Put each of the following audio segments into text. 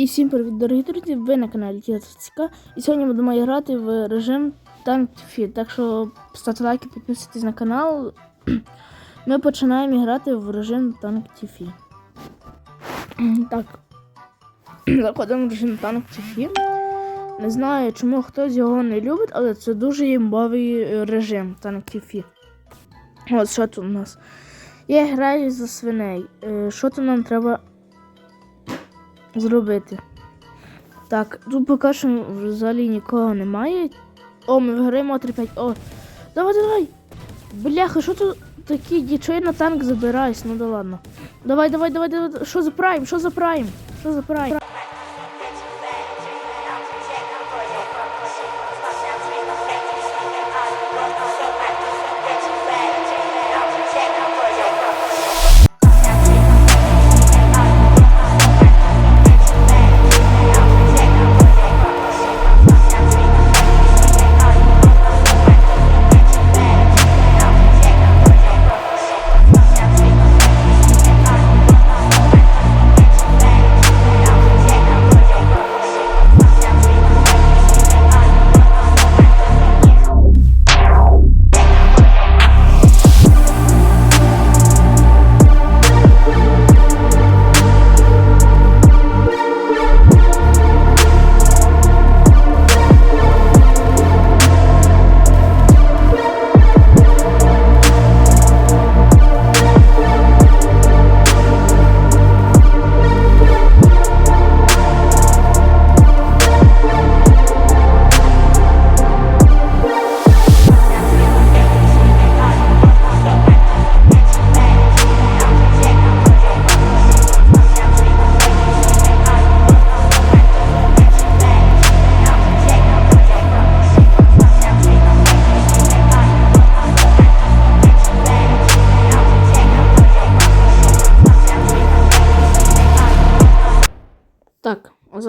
І всім привіт, дорогі друзі! Ви на каналі Тіцика. І сьогодні будемо грати в режим Tank Fit. Так що ставте лайки, підписуйтесь на канал. Ми починаємо грати в режим Tank TV. Так. Заходимо в режим Tank TV. Не знаю, чому хтось його не любить, але це дуже імбовий е, режим Tank TV. От що тут у нас. Я граю за свиней. Е, Що тут нам треба зробити. Так, тут поки що взагалі нікого немає. О, ми виграємо 3-5. О, давай, давай. Бляха, що тут такі дічої на танк забираюсь? Ну да ладно. Давай, давай, давай, давай. Що за прайм? Що за прайм? Що за прайм?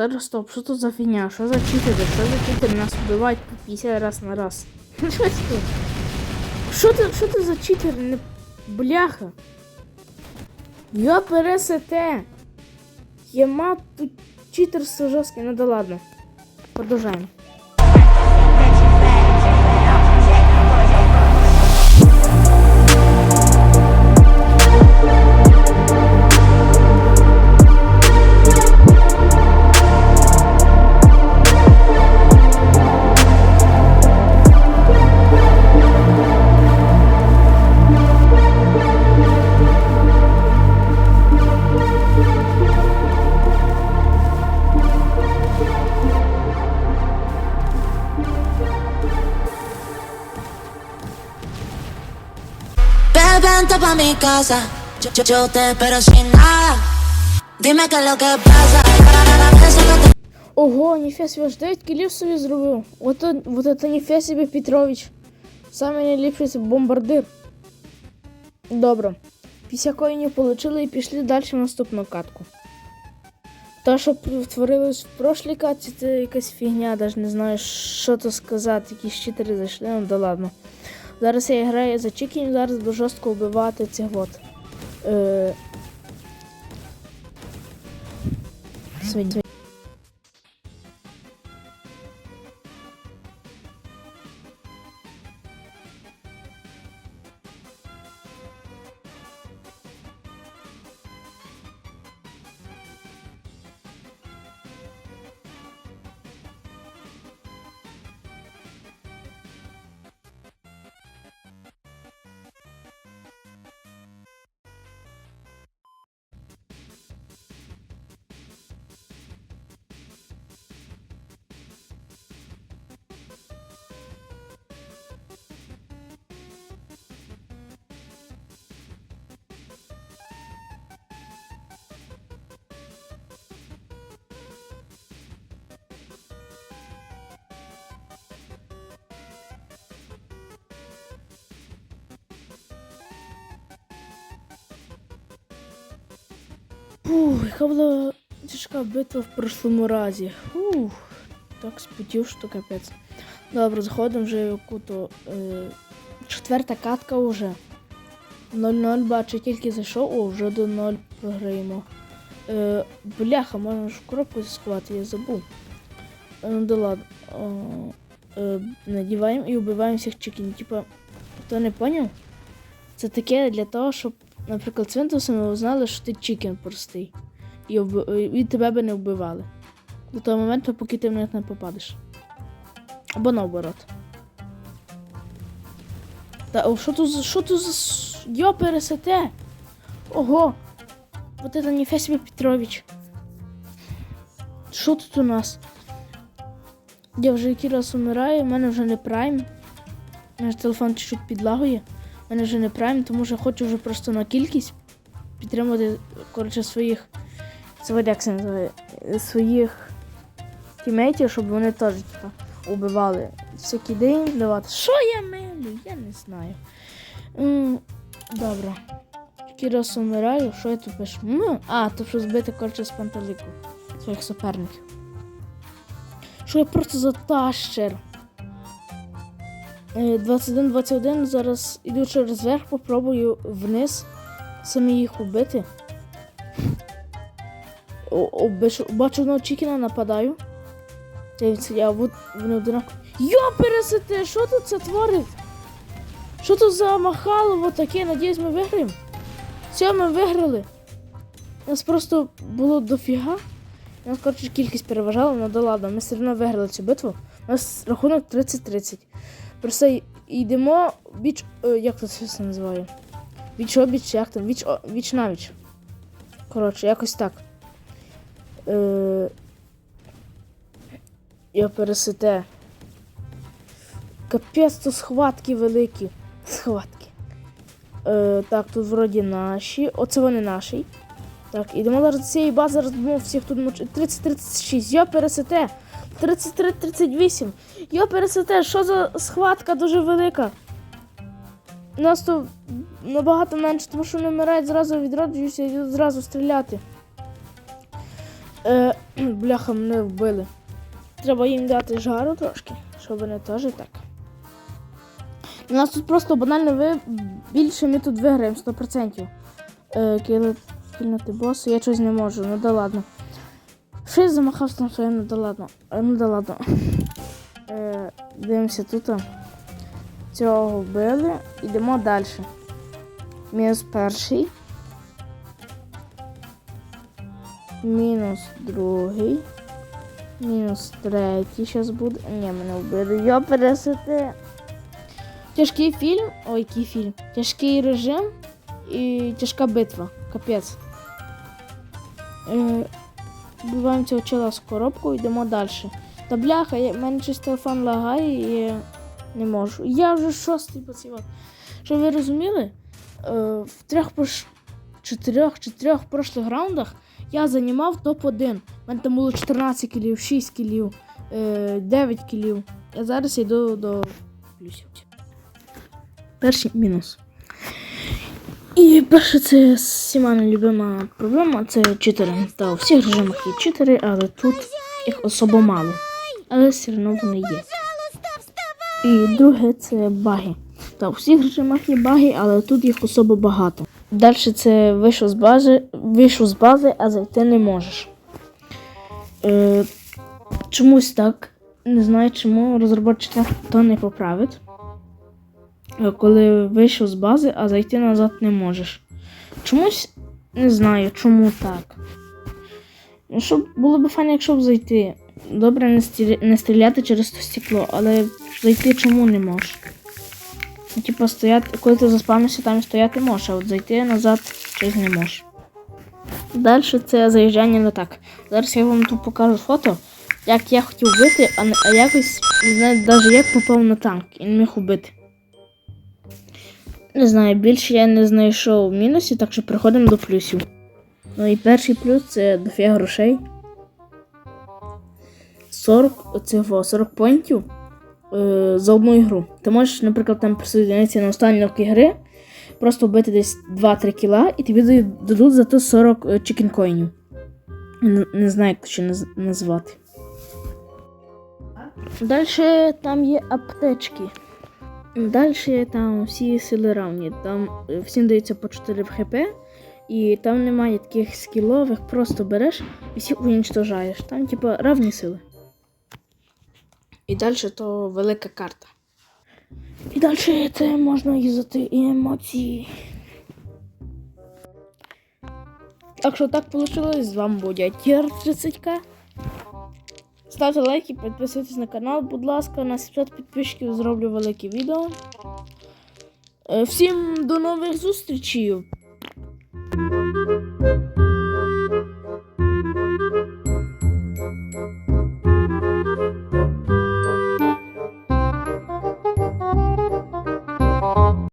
Зараз стоп, що тут за фігня? Що за читери? Що за читери нас вбивають по 50 раз на раз? Що це? Що це, що це за читер? Бляха. Я пересете. Єма тут читерство жорстке, ну да ладно. Продовжаємо. Vente pa' mi casa. Yo, yo, te espero sin nada. Dime qué lo que pasa. Ого, ніфіга собі, аж 9 кілів собі зробив. Он- вот это ніфіга собі Петрович. Саме найліпший бомбардир. Добре. Після коїнів отримали і пішли далі наступну катку. Та, що творилось в прошлій катці, це якась фігня, навіть не знаю, що то сказати, якісь чотири зайшли, ну да ладно. Зараз я граю за чікінь, зараз буду жорстко вбивати цих от. Е... Свинь. Фух, яка була тяжка битва в прошлому разі. Фух, так спотів, що капець. Добре, заходимо вже в яку-то е, четверта катка вже. 0-0 бачу, тільки зайшов, о, вже до 0 програємо. Е, бляха, можна ж коробку сховати, я забув. Е, Ну да ладно. Е, е, надіваємо і вбиваємо всіх чекінів. Типа, хто не поняв? Це таке для того, щоб, наприклад, свинтусами узнали, що ти чікен простий. І, вб... і тебе би не вбивали. До того моменту, поки ти в них не попадеш. Або наоборот. Та о, що тут за. Що тут за. Йо, пересете? Ого! Вот это не себе Петрович. Що тут у нас? Я вже який раз умираю, в мене вже не прайм. Мене телефон чуть-чуть підлагує. Мене вже не прайм, тому що хочу вже просто на кількість підтримувати, коротше, своїх. Як це називає? Своїх тімейтів, щоб вони теж, типа, убивали. Всякі день давати. Що я милю? Я не знаю. М, Добре. Який раз умираю, що я тут пишу? М, А, то що збити коротше з пантелику своїх суперників. Що я просто за тащер. Е, 21-21 зараз іду через верх, попробую вниз самі їх убити. О, о, бачу, одного чікіна, нападаю. Дивіться, я от вони одинаково. Йо, пересете, що тут це творить? Що тут за махало таке? Надіюсь, ми виграємо. Все, ми виграли. Нас просто було дофіга. Нас, коротше, кількість переважала, ну да ладно, ми все одно виграли цю битву. У нас рахунок 30-30. Просто йдемо біч. е, як тут все називає? Віч обіч, як там? Віч, о- віч навіч. Коротше, якось так. Е, я пересете. Капець, тут схватки великі. Схватки. Е, так, тут вроді наші. Оце вони наші. Так, ідемо зараз до цієї бази, зараз будемо всіх тут мочити. 30-36. Йо, пересете. 33-38. Йо, пересете, що за схватка дуже велика. У нас тут набагато менше, тому що вони вмирають, зразу відроджуються і зразу стріляти. Е, бляха, мене вбили. Треба їм дати жару трошки, щоб вони теж так. У нас тут просто банально ви більше ми тут виграємо 100%. Е, кіли- босу, я щось не можу, ну да ладно. Що я замахався там своє, ну да ладно. Е, ну да ладно. Е, дивимося тут. Цього вбили. Йдемо далі. Мінус перший. Мінус другий. Мінус третій зараз буде. Ні, мене вбили. Йо, пересити. Тяжкий фільм. Ой, який фільм. Тяжкий режим і тяжка битва. Капець. Е, Вбиваємо цього чела з коробку, йдемо далі. Та бляха, в мене щось телефон лагає і не можу. Я вже шостий поцівав. Щоб ви розуміли, е, в трьох прош... чотирьох, чотирьох прошлих раундах я займав топ-1. У мене там було 14 кілів, 6 кілів, е, 9 кілів. Я зараз йду до плюсів. Перший мінус. І перше, це всіма нелюбима проблема це читери. Та у всіх режимах є читери, але тут їх особо мало. Але все одно вони є. І друге це баги. Та у всіх режимах є баги, але тут їх особо багато. Далі це вийшов з бази, вийшов з бази, а зайти не можеш. Е, чомусь так. Не знаю, чому розробники то не поправить. Е, Коли вийшов з бази, а зайти назад не можеш. Чомусь не знаю, чому так. Ну, щоб було б файно, якщо б зайти. Добре не, стріля... не стріляти через то стекло, але зайти чому не можеш? Ну, Типа стояти, коли ти заспавнишся, там стояти можеш, а от зайти назад щось не можеш. Далі це заїжджання на так. Зараз я вам тут покажу фото, як я хотів бити, а, не- а якось не знаю навіть як попав на танк і не міг убити. Не знаю, більше я не знайшов мінусів, так що переходимо до плюсів. Ну і перший плюс це дофіга грошей. 40, оцього, 40 поінтів е, за одну ігру. Ти можеш, наприклад, там присоединитися на останні роки гри, просто вбити десь 2-3 кіла, і тобі дадуть за то 40 е, чікінкоїнів. Не, не знаю, як ще наз- назвати. Далі там є аптечки. Далі там всі сили равні. Там е, всім дається по 4 хп І там немає таких скілових, просто береш і всіх унічтожаєш. Там, типа, равні сили. І далі то велика карта. І далі це можна юзати і емоції. Так що так вийшло. З вами дядь Тір 30к. Ставте лайки, підписуйтесь на канал, будь ласка, на 700 підписчиків зроблю велике відео. Е, Всім до нових зустрічей!